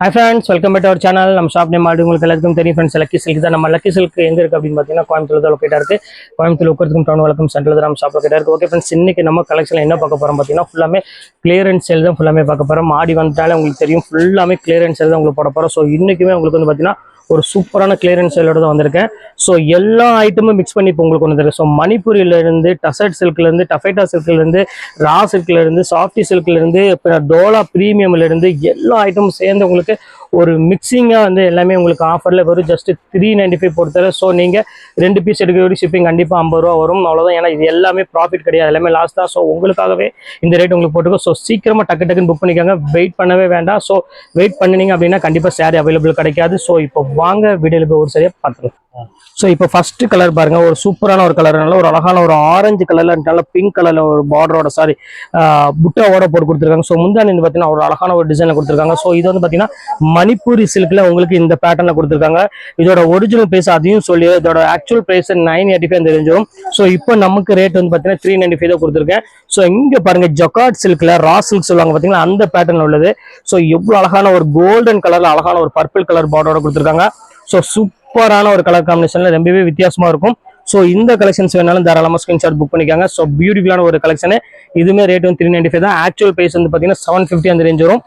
Hi friends welcome back our channel நம்ம shop name ஆடு உங்களுக்கு எல்லாருக்கும் தெரியும் ஃப்ரெண்ட்ஸ் லக்கி சில்க் தான். நம்ம லக்கி சில்க் எங்கே இருக்கு அப்படின்னு பார்த்தீங்கன்னா கோயம்புத்தூர் தான் லொக்கேட்டாக இருக்குது கோயம்புத்தூர் உட்கறதுக்கும் டவுன் வழக்கம் சென்ட்ரல் தான் நம்ம ஷாப் லொக்கேட்டா ஓகே ஃப்ரெண்ட்ஸ் இன்னைக்கு நம்ம கலெக்ஷன் என்ன பார்க்க போகிறோம் பார்த்தீங்கன்னா ஃபுல்லாமே கிளியரன்ஸ் சேல் தான் ஃபுல்லாமே பார்க்க போகிறோம் ஆடி வந்தாலே உங்களுக்கு தெரியும் ஃபுல்லாமே கிளியரன்ஸ் சேல் தான் உங்களுக்கு போட போகிறோம் ஸோ இன்றைக்குமே உங்களுக்கு வந்து பார்த்தீங்கன்னா ஒரு சூப்பரான கிளியரன்ஸ் சேலோட தான் வந்திருக்கேன். ஸோ எல்லா ஐட்டமும் மிக்ஸ் பண்ணி இப்போ உங்களுக்கு வந்துருக்கு ஸோ மணிப்பூரிலிருந்து டசட் சில்க்லேருந்து டஃபேட்டா சில்க்லேருந்து ரா சில்க்லேருந்து சாஃப்டி சில்க்லேருந்து டோலா ப்ரீமியம்லேருந்து எல்லா ஐட்டமும் சேர்ந்து உங்களுக்கு ஒரு மிக்சிங்காக வந்து எல்லாமே உங்களுக்கு ஆஃபரில் வரும். ஜஸ்ட் த்ரீ நைன்டி ஃபைவ் பொறுத்தவரை ஸோ நீங்கள் ரெண்டு பீஸ் எடுக்க ஷிப்பிங் கண்டிப்பாக ஐம்பது ரூபா வரும். அவ்வளோதான் ஏன்னா இது எல்லாமே ப்ராஃபிட் கிடையாது. எல்லாமே லாஸ் தான். ஸோ உங்களுக்காகவே இந்த ரேட் உங்களுக்கு போட்டுக்கோ. ஸோ சீக்கிரமாக டக்கு டக்குன்னு புக் பண்ணிக்கோங்க. வெயிட் பண்ணவே வேண்டாம். ஸோ வெயிட் பண்ணினீங்க அப்படின்னா கண்டிப்பாக சேரீ அவைலபிள் கிடைக்காது. ஸோ இப்போ வாங்க வீடியோவில் போய் ஒரு சரியாக பார்த்துக்கலாம். ஸோ இப்போ ஃபர்ஸ்ட் கலர் பாருங்க. ஒரு சூப்பரான ஒரு கலர் நல்ல ஒரு அழகான ஒரு ஆரஞ்சு கலர்ல நல்ல பிங்க் கலர்ல ஒரு பார்டரோட சாரி புட்டாவோட போட்டு கொடுத்துருக்காங்க. ஸோ முந்தானி வந்து பார்த்தீங்கன்னா ஒரு அழகான ஒரு டிசைன்ல கொடுத்துருக்காங்க. ஸோ இது வந்து பார்த்தீங்கன்னா மணிப்பூரி சில்க்ல உங்களுக்கு இந்த பேட்டர்ல கொடுத்துருக்காங்க. இதோட ஒரிஜினல் பிரைஸ் அதையும் சொல்லி இதோட actual price nine eighty five தெரிஞ்சிடும் ஸோ இப்போ நமக்கு ரேட் வந்து பார்த்தீங்கன்னா த்ரீ நைன்டி ஃபைவ் தான் கொடுத்துருக்கேன். ஸோ இங்கே பாருங்க ஜொக்காட் சில்க்ல ரா சில்க் சொல்லுவாங்க பார்த்தீங்கன்னா அந்த பேட்டர்ல உள்ளது. ஸோ எவ்வளோ அழகான ஒரு கோல்டன் கலர்ல அழகான ஒரு பர்பிள் கலர் பார்டரோட கொடுத்துருக்காங்க. ஸோ சூப்பரான ஒரு கலர் காம்பினேஷன்ல ரொம்பவே வித்தியாசமா இருக்கும். ஸோ இந்த கலெக்ஷன்ஸ் வேணாலும் தாராளமாக ஸ்கிரீன்ஷாட் புக் பண்ணிக்காங்க. ஸோ பியூட்டிஃபுல்லான ஒரு கலெக்ஷன் இதுவுமே ரேட் வந்து த்ரீ நைன்டி ஃபைவ் தான். ஆக்சுவல் பிரைஸ் வந்து பார்த்தீங்கன்னா செவன் ஃபிஃப்டி அந்த ரேஞ்ச் வரும்.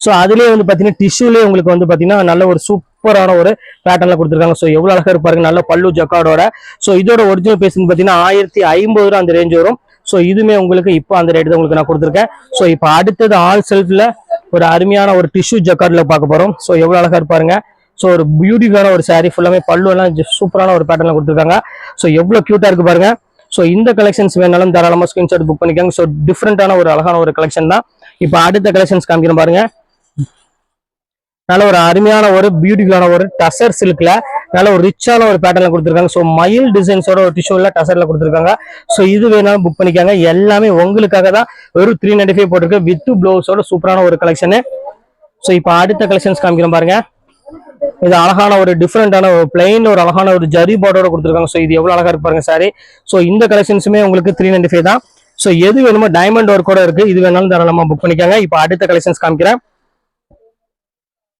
ஸோ அதுலேயே வந்து பார்த்தீங்கன்னா டிஷ்யூலேயே உங்களுக்கு வந்து பார்த்தீங்கன்னா நல்ல ஒரு சூப்பரான ஒரு பேட்டர்ல கொடுத்துருக்காங்க. ஸோ எவ்வளோ அழகாக இருப்பாருங்க நல்ல பல்லு ஜக்காடோட. ஸோ இதோட ஒரிஜினல் பிரைஸ் வந்து பார்த்தீங்கன்னா ஆயிரத்தி ஐம்பது ரூபா அந்த ரேஞ்ச் வரும். ஸோ இதுவுமே உங்களுக்கு இப்போ அந்த ரேட் தான் உங்களுக்கு நான் கொடுத்துருக்கேன். ஸோ இப்போ அடுத்தது ஆல் செல்ஃபில் ஒரு அருமையான ஒரு டிஷ்யூ ஜக்கார்டில் பார்க்க போகிறோம் ஸோ எவ்வளோ அழகாக இருப்பாருங்க ஸோ ஒரு பியூட்டிஃபுல்லான ஒரு சாரீ ஃபுல்லாமே பல்லு எல்லாம் சூப்பரான ஒரு பேட்டர்ல கொடுத்துருக்காங்க. ஸோ எவ்வளோ கியூட்டா இருக்கு பாருங்க. ஸோ இந்த கலெக்ஷன்ஸ் வேணாலும் தாராளமாக ஸ்கிரீன்ஷாட் புக் பண்ணிக்கோங்க. ஸோ டிஃப்ரெண்டான ஒரு அழகான ஒரு கலெக்ஷன் தான். இப்போ அடுத்த கலெக்ஷன்ஸ் காமிக்கிறேன் பாருங்க. நல்ல ஒரு அருமையான ஒரு பியூட்டிஃபுல்லான ஒரு டசர் சில்க்ல நல்ல ஒரு ரிச்சான ஒரு பேட்டர்ல கொடுத்துருக்காங்க. ஸோ மயில் டிசைன்ஸோட ஒரு டிஷ்யூல டசர்ல கொடுத்துருக்காங்க. ஸோ இது வேணாலும் புக் பண்ணிக்காங்க. எல்லாமே உங்களுக்காக தான். வெறும் த்ரீ நைன்டி ஃபைவ் போட்டிருக்கு வித் பிளவுஸோட சூப்பரான ஒரு கலெக்ஷனு ஸோ இப்போ அடுத்த கலெக்ஷன்ஸ் காமிக்கிறோம் பாருங்க. இது அழகான ஒரு டிஃப்ரெண்டான ஒரு பிளைன் ஒரு அழகான ஒரு ஜரி பார்டரோட கொடுத்துருக்காங்க. ஸோ இது எவ்வளோ அழகாக இருக்கு பாருங்க சாரி ஸோ இந்த கலெக்ஷன்ஸுமே உங்களுக்கு த்ரீ நைன்டி ஃபைவ் தான். ஸோ எது வேணுமோ டைமண்ட் ஒர்க்கோட இருக்கு. இது வேணாலும் தாராளமாக புக் பண்ணிக்காங்க. இப்போ அடுத்த கலெக்ஷன்ஸ் காமிக்கிறேன்.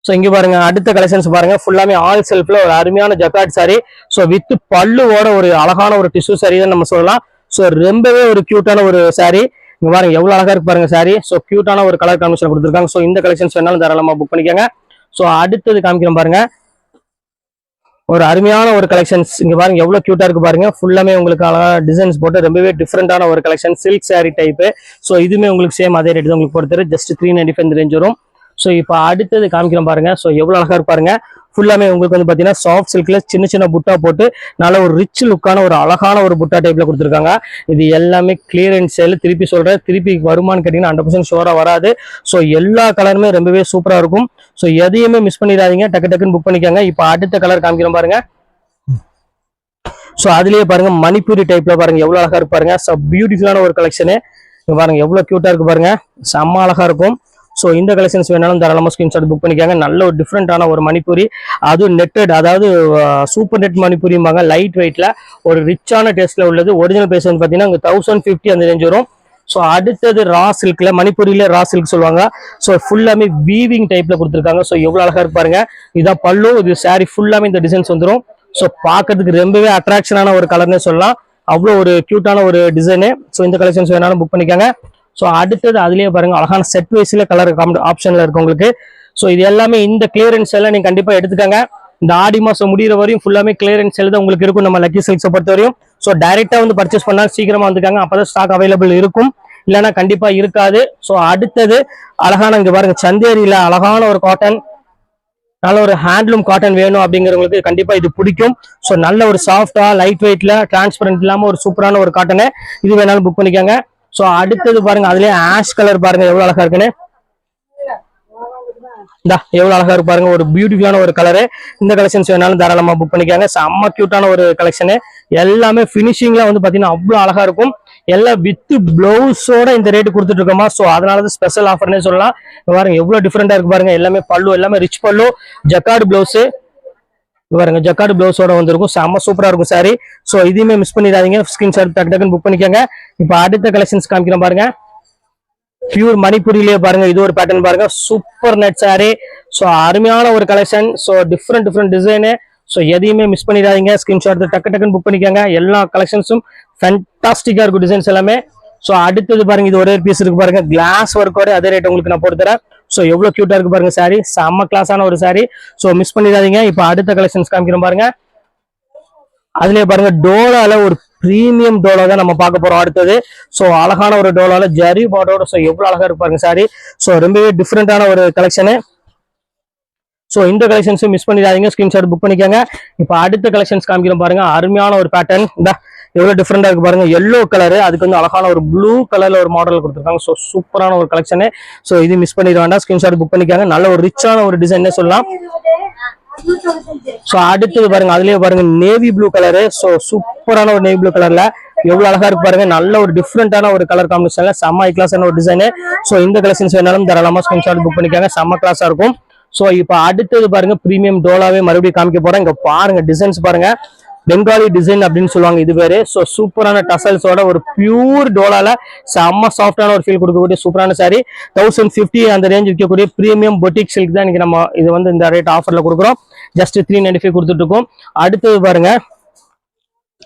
ஸோ இங்கே பாருங்க அடுத்த கலெக்ஷன்ஸ் பாருங்க. ஃபுல்லாமே ஆல் செல்ஃபில் ஒரு அருமையான ஜக்காட் சாரி ஸோ வித் பல்லுவோட ஒரு அழகான ஒரு டிஷ்யூ சாரி தான் நம்ம சொல்லலாம். ஸோ ரொம்பவே ஒரு க்யூட்டான ஒரு சாரி இங்கே பாருங்க எவ்வளோ அழகாக இருக்கு பாருங்க சாரி ஸோ க்யூட்டான ஒரு கலர் காம்பினேஷன் கொடுத்துருக்காங்க. ஸோ இந்த கலெக்ஷன்ஸ் வேணாலும் தாராளமாக புக் பண்ணிக்கோங்க. ஸோ அடுத்தது காமிக்கிறோம் பாருங்க. ஒரு அருமையான ஒரு கலெக்ஷன்ஸ் இங்க பாருங்க எவ்வளவு கியூட்டா இருக்கு பாருங்க. ஃபுல்லாமே உங்களுக்கு அழகாக டிசைன்ஸ் போட்டு ரொம்பவே டிஃப்ரெண்டான ஒரு collection silk sari type so இதுவுமே உங்களுக்கு சேம் அதே ரேட் தான் உங்களுக்கு பொறுத்தரு just three ninety five range வரும். ஸோ இப்போ அடுத்தது காமிக்கிறோம் பாருங்க. ஸோ எவ்வளவு அழகா இருப்பாருங்க ஃபுல்லாமே உங்களுக்கு வந்து பார்த்தீங்கன்னா சாஃப்ட் சில்க்ல சின்ன சின்ன புட்டா போட்டு நல்ல ஒரு ரிச் லுக்கான ஒரு அழகான ஒரு புட்டா டைப்ல கொடுத்துருக்காங்க. இது எல்லாமே கிளியரன்ஸ் சேல் திருப்பி சொல்றேன். திருப்பி வருமானு கேட்டீங்கன்னா ஹண்ட்ரட் பர்சன்ட் ஷோரா வராது. ஸோ எல்லா கலருமே ரொம்பவே சூப்பரா இருக்கும். ஸோ எதையுமே மிஸ் பண்ணிடாதீங்க. டக்கு டக்குன்னு புக் பண்ணிக்கோங்க. இப்போ அடுத்த கலர் காமிக்கிறோம் பாருங்க. ஸோ அதுலேயே பாருங்க மணிப்பூரி டைப்ல பாருங்க. எவ்வளோ அழகா இருப்பாருங்க ஸோ பியூட்டிஃபுல்லான ஒரு கலெக்ஷனு பாருங்க எவ்வளோ க்யூட்டாக இருக்கு பாருங்க. செம்ம அழகா இருக்கும். ஸோ இந்த கலெக்ஷன்ஸ் வேணாலும் தாராளமாக ஸ்கிரீன்ஷாட் புக் பண்ணிக்காங்க. நல்ல ஒரு டிஃப்ரெண்டான ஒரு மணிப்பூரி. அதுவும் நெட்டட் அதாவது சூப்பர் நெட் மணிப்பூரிம்பாங்க. லைட் வெயிட்ல ஒரு ரிச்சான டேஸ்ட்ல உள்ளது. ஒரிஜினல் பேஸ் வந்து பார்த்தீங்கன்னா தௌசண்ட் ஃபிஃப்டி அந்த ரேஞ்ச் வரும். ஸோ அடுத்தது ரா சில்க்ல மணிப்பூரியில் ரா சில்க் சொல்லுவாங்க. ஸோ ஃபுல்லாமே வீவிங் டைப்ல கொடுத்துருக்காங்க. ஸோ எவ்வளோ அழகா இருப்பாருங்க இதான் பல்லு இது சாரி ஃபுல்லாமே இந்த டிசைன்ஸ் வந்துடும் ஸோ பார்க்கறதுக்கு ரொம்பவே அட்ராக்ஷனான ஒரு கலர்னே சொல்லலாம். அவ்வளோ ஒரு கியூட்டான ஒரு டிசைனு ஸோ இந்த கலெக்ஷன்ஸ் வேணாலும் புக் பண்ணிக்காங்க. ஸோ அடுத்தது அதுலேயே பாருங்க அழகான செட் வைஸ்ல கலர் ஆப்ஷன்ல இருக்கு உங்களுக்கு. ஸோ இது எல்லாமே இந்த கிளியரன்ஸ் எல்லாம் நீங்க கண்டிப்பா எடுத்துக்கோங்க. இந்த ஆடி மாசம் முடிகிற வரையும் ஃபுல்லாமே கிளியரன்ஸ் தான் உங்களுக்கு இருக்கும். நம்ம லக்கி சில்க்ஸை பொறுத்த வரையும். ஸோ டைரக்டா வந்து பர்ச்சேஸ் பண்ணா சீக்கிரமா வந்துக்காங்க. அப்பதான் ஸ்டாக் அவைலபிள் இருக்கும். இல்லைன்னா கண்டிப்பா இருக்காது. ஸோ அடுத்தது அழகான இங்க பாருங்க சந்தேரியில அழகான ஒரு காட்டன் நல்ல ஒரு ஹேண்ட்லூம் காட்டன் வேணும் அப்படிங்கிறவங்களுக்கு கண்டிப்பா இது பிடிக்கும். ஸோ நல்ல ஒரு சாஃப்டா லைட் வெயிட்ல டிரான்ஸ்பரண்ட் இல்லாம ஒரு சூப்பரான ஒரு காட்டனு இது வேணாலும் புக் பண்ணிக்கோங்க. ஸோ அடுத்தது பாருங்க அதுலயே ஆஷ் கலர் பாருங்க எவ்வளவு அழகா இருக்குன்னு. இந்த எவ்வளவு அழகா இருக்கு பாருங்க ஒரு பியூட்டிஃபுல்லான ஒரு கலரு இந்த கலெக்ஷன்ஸ் வேணாலும் தாராளமா புக் பண்ணிக்காங்க. செம்ம கியூட்டான ஒரு கலெக்ஷனு எல்லாமே ஃபினிஷிங்ல வந்து பாத்தீங்கன்னா அவ்வளவு அழகா இருக்கும். எல்லாம் வித் பிளவுஸோட இந்த ரேட் கொடுத்துட்டு இருக்கோமா? ஸோ அதனால தான் ஸ்பெஷல் ஆஃபர்னே சொல்லலாம். பாருங்க எவ்வளவு டிஃப்ரெண்டா இருக்கு பாருங்க. எல்லாமே பல்லு எல்லாமே ரிச் பல்லு ஜக்கார்டு பிளவுஸ் பாருங்க ஜக்காடு பிளவுஸோட வந்திருக்கும். செம்ம சூப்பரா இருக்கும் சாரி ஸோ இதையுமே மிஸ் பண்ணிடாதீங்க. ஸ்கிரீன்ஷாட் டக்கு டக்குன்னு புக் பண்ணிக்கோங்க. இப்போ அடுத்த கலெக்ஷன்ஸ் காமிக்கிறேன் பாருங்க. பியூர் மணிப்பூரிலேயே பாருங்க இது ஒரு பேட்டர்ன் பாருங்க. சூப்பர் நெட் சாரி ஸோ அருமையான ஒரு collection so different different design so எதையுமே மிஸ் பண்ணிடாதீங்க. ஸ்கிரீன்ஷாட் டக்கு டக்குன்னு புக் பண்ணிக்கோங்க. எல்லா கலெக்ஷன்ஸும் ஃபேன்டாஸ்டிக்கா இருக்கும் டிசைன்ஸ் எல்லாமே. ஸோ அடுத்தது பாருங்க இது ஒரே பீஸ் இருக்கு பாருங்க. கிளாஸ் ஒர்க்கோட அதே ரேட் உங்களுக்கு நான் போட்டு தரேன் ஸோ எவ்வளோ க்யூட்டாக இருக்கு பாருங்க சாரி செம்ம கிளாஸான ஒரு சாரி ஸோ மிஸ் பண்ணிடாதீங்க. இப்போ அடுத்த கலெக்ஷன்ஸ் காமிக்கிறோம் பாருங்க. அதுலயே பாருங்க டோலால ஒரு ப்ரீமியம் டோலா தான் நம்ம பார்க்க போறோம் அடுத்தது. ஸோ அழகான ஒரு டோலால ஜரி பாட்டோட ஸோ எவ்வளோ அழகா இருக்கு பாருங்க சாரி ஸோ ரொம்பவே டிஃப்ரெண்டான ஒரு கலெக்ஷனு ஸோ இந்த கலெக்ஷன்ஸும் மிஸ் பண்ணிடாதீங்க. ஸ்கிரீன்ஷாட் புக் பண்ணிக்கோங்க. இப்போ அடுத்த கலெக்ஷன்ஸ் காமிக்கிறோம் பாருங்க. அருமையான ஒரு பேட்டர்ன் இந்த எவ்வளவு டிஃப்ரெண்டா இருக்கு பாருங்க. எல்லோ கலர் அதுக்கு வந்து அழகான ஒரு ப்ளூ கலர்ல ஒரு மாடல் கொடுத்துருக்காங்க. ஸோ சூப்பரான ஒரு கலெக்ஷனு ஸோ இது மிஸ் பண்ணிட வேண்டாம். ஸ்கிரீன்ஷாட் புக் பண்ணிக்காங்க. நல்ல ஒரு ரிச்சான ஒரு டிசைன் சொல்லலாம். ஸோ அடுத்தது பாருங்க. அதுலயே பாருங்க நேவி ப்ளூ கலரு ஸோ சூப்பரான ஒரு நேவி ப்ளூ கலர்ல எவ்வளவு அழகா இருக்கு பாருங்க. நல்ல ஒரு டிஃப்ரெண்டான ஒரு கலர் காம்பினேஷன்ல செம்ம ஐ கிளாஸான ஒரு டிசைனு ஸோ இந்த கலெக்ஷன்ஸ் வேணாலும் தாராளமா ஸ்கிரீன்ஷாட் புக் பண்ணிக்காங்க. செம்ம கிளாஸா இருக்கும். ஸோ இப்போ அடுத்தது பாருங்க பிரீமியம் டோலாவே மறுபடியும் காமிக்க போறேன். இங்க பாருங்க டிசைன்ஸ் பாருங்க. பெங்காலி டிசைன் அப்படின்னு சொல்லுவாங்க இது பேரு ஸோ சூப்பரான டசல்ஸோட ஒரு பியூர் டோலால செம்ம சாஃப்டான ஒரு ஃபீல் கொடுக்கக்கூடிய சூப்பரான சாரி தௌசண்ட் ஃபிஃப்டி அந்த ரேஞ்ச் விற்கக்கூடிய ப்ரீமியம் பொட்டிக் சில்க் தான் இன்னைக்கு நம்ம இது வந்து இந்த ரேட் ஆஃபர்ல கொடுக்குறோம். ஜஸ்ட் த்ரீ நைன்டி ஃபைவ் கொடுத்துட்டு இருக்கோம். அடுத்தது பாருங்க.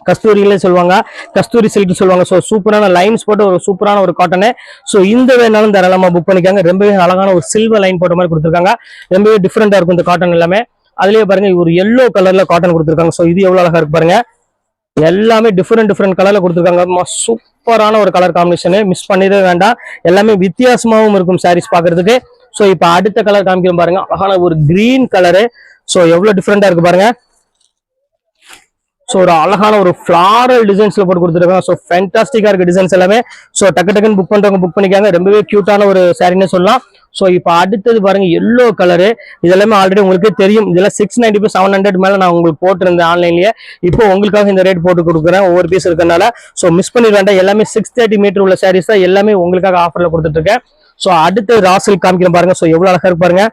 கஸ்தூரியிலே சொல்லுவாங்க கஸ்தூரி சில்க் சொல்லுவாங்க. ஸோ சூப்பரான லைன்ஸ் போட்டு ஒரு சூப்பரான ஒரு காட்டனு ஸோ இந்த வேணாலும் தாராளமா புக் பண்ணிக்காங்க. ரொம்பவே அழகான ஒரு சில்வர் லைன் போட்ட மாதிரி கொடுத்துருக்காங்க. ரொம்பவே டிஃப்ரெண்டாக இருக்கும் இந்த காட்டன் எல்லாமே. அதுலயே பாருங்க ஒரு எல்லோ கலர்ல காட்டன் கொடுத்துருக்காங்க. ஸோ இது எவ்வளவு அழகா இருக்கு பாருங்க. எல்லாமே டிஃப்ரெண்ட் டிஃப்ரெண்ட் கலர்ல கொடுத்துருக்காங்க. சூப்பரான ஒரு கலர் காம்பினேஷனு மிஸ் பண்ணிடவே வேண்டாம். எல்லாமே வித்தியாசமாவும் இருக்கும் சாரீஸ் பாக்குறதுக்கு ஸோ இப்போ அடுத்த கலர் காமிக்கிறோம் பாருங்க. அழகான ஒரு கிரீன் கலரு ஸோ எவ்வளவு டிஃப்ரெண்டா இருக்கு பாருங்க. ஸோ ஒரு அழகான ஒரு ஃபிளாரல் டிசைன்ஸ்ல போட்டு கொடுத்துருக்காங்க. ஸோ ஃபேண்டாஸ்டிக்கா இருக்கு டிசைன்ஸ் எல்லாமே. ஸோ டக்கு டக்குன்னு புக் பண்றவங்க புக் பண்ணிக்காங்க. ரொம்பவே கியூட்டான ஒரு சாரின்னு சொல்லலாம். ஸோ இப்போ அடுத்தது பாருங்க எல்லோ கலரு இதெல்லாமே ஆல்ரெடி உங்களுக்கு தெரியும். இதெல்லாம் six ninety five seven hundred மேலே நான் உங்களுக்கு போட்டிருந்தேன் ஆன்லைன்லேயே இப்போ உங்களுக்காக இந்த ரேட் போட்டு கொடுக்குறேன். ஒவ்வொரு பீஸ் இருக்கனால ஸோ மிஸ் பண்ணிட வேண்டாம். எல்லாமே சிக்ஸ் தேர்ட்டி மீட்டர் உள்ள சாரீஸ் தான் எல்லாமே உங்களுக்காக ஆஃபரில் கொடுத்துட்டு இருக்கேன் ஸோ அடுத்து ராசல் காமிக்கிறேன் பாருங்க. ஸோ எவ்வளோ அழகாக இருப்பாருங்க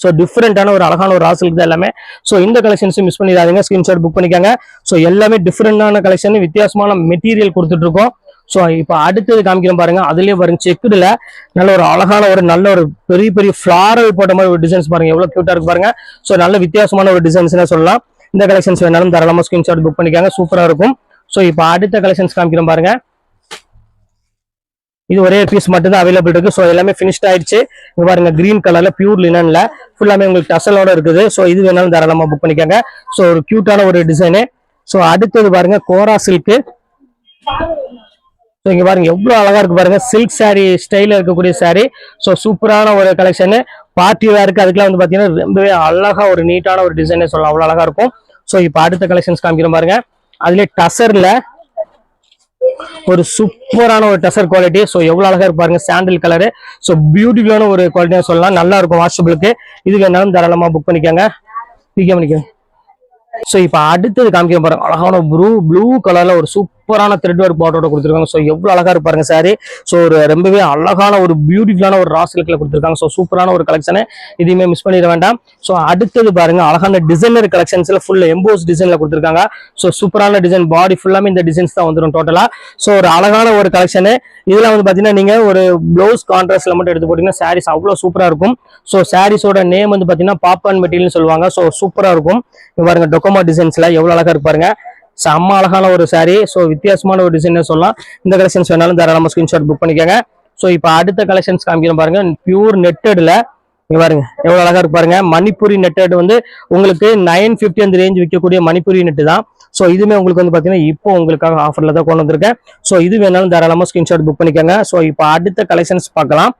ஸோ டிஃப்ரெண்ட்டான ஒரு அழகான ஒரு ராசலுக்கு தான் எல்லாமே. ஸோ இந்த கலெக்ஷன்ஸும் மிஸ் பண்ணிடாதீங்க. ஸ்கிரீன்ஷாட் புக் பண்ணிக்காங்க. ஸோ எல்லாமே டிஃப்ரெண்டான கலெக்ஷன் வித்தியாசமான மெட்டீரியல் கொடுத்துட்ருக்கோம். ஸோ இப்போ அடுத்தது காமிக்கிறோம் பாருங்க. அதுலேயே பாருங்க செக்குடில் நல்ல ஒரு அழகான ஒரு நல்ல ஒரு பெரிய பெரிய ஃப்ளாரல் போட்ட மாதிரி ஒரு டிசைன்ஸ் பாருங்க. எவ்வளோ க்யூட்டாக இருக்கு பாருங்க. ஸோ நல்ல வித்தியாசமான ஒரு டிசைன்ஸ்னே சொல்லலாம். இந்த கலெக்ஷன்ஸ் வேணாலும் தாராளமா ஸ்கிரீன்ஷாட் புக் பண்ணிக்காங்க. சூப்பராக இருக்கும். ஸோ இப்போ அடுத்த கலெக்ஷன்ஸ் காமிக்கிறோம் பாருங்க. இது ஒரே பீஸ் மட்டும் தான் அவைலபிள் இருக்கு. ஸோ எல்லாமே ஃபினிஷ்ட் ஆயிடுச்சு. இங்க பாருங்க கிரீன் கலர்ல பியூர் லினன்ல ஃபுல்லாமே உங்களுக்கு டசலோட இருக்குது. ஸோ இது வேணாலும் தாராளமா புக் பண்ணிக்கோங்க. ஸோ ஒரு கியூட்டான ஒரு டிசைனு ஸோ அடுத்தது பாருங்க கோரா சில்க்கு ஸோ இங்க பாருங்க எவ்வளவு அழகா இருக்கு பாருங்க. சில்க் சாரீ ஸ்டைல இருக்கக்கூடிய சாரீ ஸோ சூப்பரான ஒரு கலெக்ஷனு பார்ட்டி வேருக்கு அதுக்கெல்லாம் வந்து பாத்தீங்கன்னா ரொம்பவே அழகா ஒரு நீட்டான ஒரு டிசைனே சொல்லலாம். அவ்வளவு அழகா இருக்கும். ஸோ இப்போ அடுத்த கலெக்ஷன்ஸ் காமிக்கிறோம் பாருங்க. அதுலயே டசர்ல ஒரு சூப்பரான ஒரு டசர் குவாலிட்டி ஸோ எவ்வளவு அழகா இருக்கு சாண்டில் கலரு ஸோ பியூட்டிஃபுல்லான ஒரு குவாலிட்டியா சொல்லலாம். நல்லா இருக்கும் வாஷபிளுக்கு இது வேணாலும் தாராளமா புக் பண்ணிக்கோங்க. பிகே பண்ணிக்கோங்க. ஸோ இப்போ அடுத்தது காமிக்க பாருங்க. அழகான ப்ளூ ப்ளூ கலர்ல ஒரு சூப்பர் சூப்பரான த்ரெட் ஒர்க் பார்டரோட கொடுத்துருக்காங்க. ஸோ எவ்வளோ அழகாக இருக்கு பாருங்க சாரி. ஸோ ஒரு ரொம்பவே அழகான ஒரு பியூட்டிஃபுல்லான ஒரு ராசிலுக்குல கொடுத்துருக்காங்க. ஸோ சூப்பரான ஒரு கலெக்ஷனு இதையுமே மிஸ் பண்ணிட வேண்டாம். ஸோ அடுத்தது பாருங்க அழகான டிசைனர் கலெக்ஷன்ஸில் ஃபுல் எம்போஸ் டிசைனில் கொடுத்துருக்காங்க. ஸோ சூப்பரான டிசைன் பாடி ஃபுல்லாமே இந்த டிசைன்ஸ் தான் வந்துடும் டோட்டலாக ஸோ ஒரு அழகான ஒரு கலெக்ஷனு இதில் வந்து பார்த்தீங்கன்னா நீங்கள் ஒரு ப்ளவுஸ் கான்ட்ராஸ்ட்ல மட்டும் எடுத்து போட்டிங்கன்னா சாரீஸ் அவ்வளோ சூப்பராக இருக்கும். ஸோ சாரீஸோட நேம் வந்து பார்த்தீங்கன்னா பாப்கார்ன் மெட்டீரியல்னு சொல்லுவாங்க. ஸோ சூப்பராக இருக்கும். பாருங்க டொக்கோமா டிசைன்ஸில் எவ்வளோ அழகாக இருப்பாருங்க செம்ம அழகான ஒரு சாரீ ஸோ வித்தியாசமான ஒரு டிசைன் சொல்லலாம். இந்த கலெக்ஷன்ஸ் வேணாலும் தாராளமாக ஸ்கிரீன்ஷாட் புக் பண்ணிக்கோங்க. ஸோ இப்போ அடுத்த கலெக்ஷன்ஸ் காமிக்கிறோம் பாருங்க. பியூர் நெட்டடில் இங்கே பாருங்க. எவ்வளோ அழகா இருக்கு பாருங்க. மணிப்பூரி நெட்டட் வந்து உங்களுக்கு நைன் ஃபிஃப்டி அந்த ரேஞ்ச் விற்கக்கூடிய மணிப்பூரி நெட்டு தான். ஸோ இதுவுமே உங்களுக்கு வந்து பார்த்தீங்கன்னா இப்போ உங்களுக்காக ஆஃபரில் தான் கொண்டு வந்திருக்கேன். ஸோ இது வேணாலும் தாராளமாக ஸ்கிரீன்ஷாட் புக் பண்ணிக்கோங்க. ஸோ இப்போ அடுத்த கலெக்ஷன்ஸ் பார்க்கலாம்.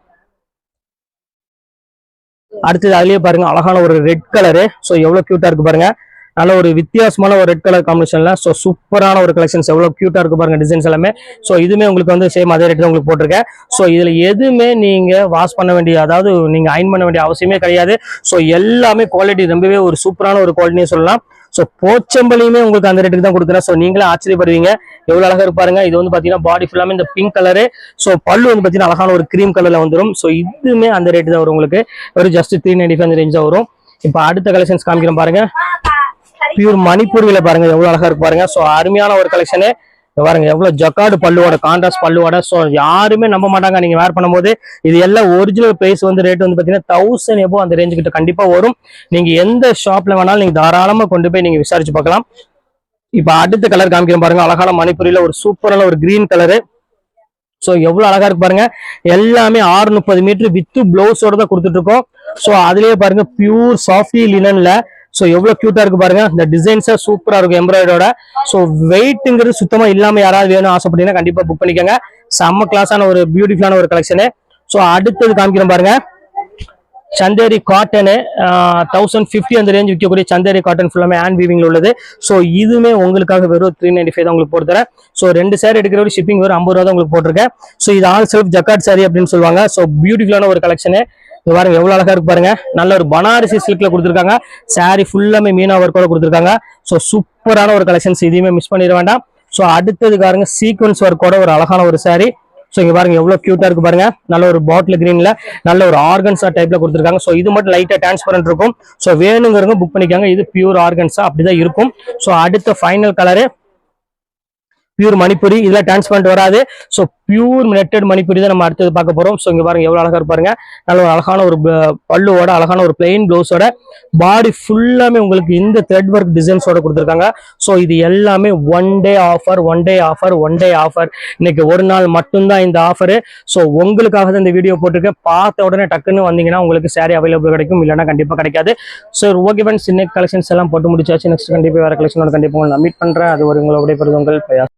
அடுத்தது அதுலேயே பாருங்க அழகான ஒரு ரெட் கலரு ஸோ எவ்வளோ க்யூட்டாக இருக்கு பாருங்க. நல்ல ஒரு வித்தியாசமான ஒரு ரெட் கலர் காம்பினேஷன்ல ஸோ சூப்பரான ஒரு கலெக்ஷன்ஸ் எவ்வளவு கியூட்டா இருக்கு பாருங்க டிசைன்ஸ் எல்லாமே. ஸோ இதுவுமே உங்களுக்கு வந்து சேம் அதே ரேட் உங்களுக்கு போட்டிருக்கேன். ஸோ இதுல எதுவுமே நீங்க வாஷ் பண்ண வேண்டிய அதாவது நீங்க அயன் பண்ண வேண்டிய அவசியமே கிடையாது. ஸோ எல்லாமே குவாலிட்டி ரொம்பவே ஒரு சூப்பரான ஒரு குவாலிட்டின்னு சொல்லலாம். ஸோ போச்சம்பளியுமே உங்களுக்கு அந்த ரேட்டுக்கு தான் கொடுக்குறேன். ஸோ நீங்களே ஆச்சரியப்படுவீங்க. எவ்வளோ அழகாக இருப்பாருங்க இது வந்து பார்த்தீங்கன்னா பாடி ஃபுல்லாமே இந்த பிங்க் கலரு ஸோ பல்லு வந்து பார்த்தீங்கன்னா அழகான ஒரு கிரீம் கலரில் வந்துடும் ஸோ இதுவுமே அந்த ரேட்டு தான் வரும் உங்களுக்கு. ஒரு just three ninety five range தான் வரும். இப்போ அடுத்த கலெக்ஷன்ஸ் காமிக்கிறேன் பாருங்க. பியூர் மணிப்பூர்ல பாருங்க எவ்வளவு அழகா இருக்கு பாருங்க. ஸோ அருமையான ஒரு கலெக்ஷனு பாருங்க எவ்வளவு ஜக்காடு பல்லுவோட கான்ட்ராஸ்ட் பல்லுவோட. ஸோ யாருமே நம்ப மாட்டாங்க. நீங்க வேர் பண்ணும்போது இது எல்லாம் ஒரிஜினல் பிரைஸ் வந்து ரேட் வந்து பாத்தீங்கன்னா தௌசண்ட் எபோ அந்த ரேஞ்சு கிட்ட கண்டிப்பா வரும். நீங்க எந்த ஷாப்ல வேணாலும் நீங்க தாராளமா கொண்டு போய் நீங்க விசாரிச்சு பார்க்கலாம். இப்ப அடுத்த கலர் காமிக்கிறேன் பாருங்க. அழகான மணிப்புரியில ஒரு சூப்பரான ஒரு கிரீன் கலரு ஸோ எவ்வளவு அழகா இருக்கு பாருங்க. எல்லாமே ஆறு முப்பது மீட்டர் வித்து பிளவுஸோட தான் கொடுத்துட்டு இருக்கோம். ஸோ அதுலயே பாருங்க பியூர் சாஃப்டி லினன்ல ஸோ எவ்வளவு கியூட்டா இருக்கு பாருங்க. இந்த டிசைன்ஸா சூப்பரா இருக்கும் எம்ப்ராய்டரோட ஸோ வெயிட்ங்கிறது சுத்தமா இல்லாம யாராவது வேணும் ஆசைப்பட்டீங்கன்னா கண்டிப்பா புக் பண்ணிக்கோங்க. செம்ம கிளாஸான ஒரு பியூட்டிஃபுல்லான ஒரு கலெக்ஷனு ஸோ அடுத்தது காமிக்கிறேன் பாருங்க. சந்தேரி காட்டனு தௌசண்ட் ஃபிஃப்டி அந்த ரேஞ்ச் விற்கக்கூடிய சந்தேரி காட்டன் ஃபுல்லாமே ஹேண்ட் வீவிங்ல உள்ளது. ஸோ இதுவுமே உங்களுக்காக வெறும் த்ரீ நைன்டி ஃபைவ் தான் உங்களுக்கு போட்டுறேன் ஸோ ரெண்டு சேர் எடுக்கிற ஒரு ஷிப்பிங் வெறும் ஐம்பது ரூபா தான் உங்களுக்கு போட்டிருக்கேன். ஸோ இது ஆல் செல்ஃப் ஜக்காட் சாரி அப்படின்னு சொல்லுவாங்க. ஸோ பியூட்டிஃபுல்லான ஒரு கலெக்ஷனு இது பாருங்க எவ்வளவு அழகா இருக்கு பாருங்க. நல்ல ஒரு பனாரசி சில்க்ல கொடுத்துருக்காங்க. சாரி ஃபுல்லாமே மீனா ஒர்க்கோட கொடுத்துருக்காங்க. ஸோ சூப்பரான ஒரு கலெக்ஷன்ஸ் இதையுமே மிஸ் பண்ணிட வேண்டாம். ஸோ அடுத்தது பாருங்க சீக்வன்ஸ் ஒர்க்கோட ஒரு அழகான ஒரு சாரி ஸோ இங்க பாருங்க எவ்வளவு கியூட்டா இருக்கு பாருங்க. நல்ல ஒரு பாட்டில் கிரீன்ல நல்ல ஒரு ஆர்கன்ஸா டைப்ல கொடுத்துருக்காங்க. ஸோ இது மட்டும் லைட்டா டிரான்ஸ்பரண்ட் இருக்கும். ஸோ வேணுங்கிறவங்க புக் பண்ணிக்காங்க. இது பியூர் ஆர்கன்ஸா அப்படிதான் இருக்கும். ஸோ அடுத்த ஃபைனல் கலரு பியூர் மணிப்பூரி இதுல டிரான்ஸ்பரண்ட் வராது. ஸோ பியூர் நெட்டட் மணிப்பூரி தான் நம்ம அடுத்தது பார்க்க போறோம். ஸோ இங்க பாருங்க எவ்வளவு அழகா இருப்பாருங்க நல்ல ஒரு அழகான ஒரு ப- பல்லுவோட அழகான ஒரு பிளெயின் பிளவுஸோட பாடி ஃபுல்லாமே உங்களுக்கு இந்த த்ரெட் ஒர்க் டிசைன்ஸோட கொடுத்துருக்காங்க. ஸோ இது எல்லாமே one day offer one day offer one day offer இன்னைக்கு ஒரு நாள் மட்டும்தான் இந்த ஆஃபரு ஸோ உங்களுக்காக தான் இந்த வீடியோ போட்டிருக்கேன். பார்த்த உடனே டக்குன்னு வந்தீங்கன்னா உங்களுக்கு சேரீ அவைலபிள் கிடைக்கும். இல்லைன்னா கண்டிப்பாக கிடைக்காது. ஸோ ஓகே ஃப்ரெண்ட்ஸ் இன்னைக்கு கலெக்ஷன்ஸ் எல்லாம் போட்டு முடிச்சாச்சு. நெக்ஸ்ட் கண்டிப்பாக வேறு கலெக்ஷனோட கண்டிப்பாக உங்களை மீட் பண்ணுறேன் அது ஒரு உங்களை உடைய உங்கள்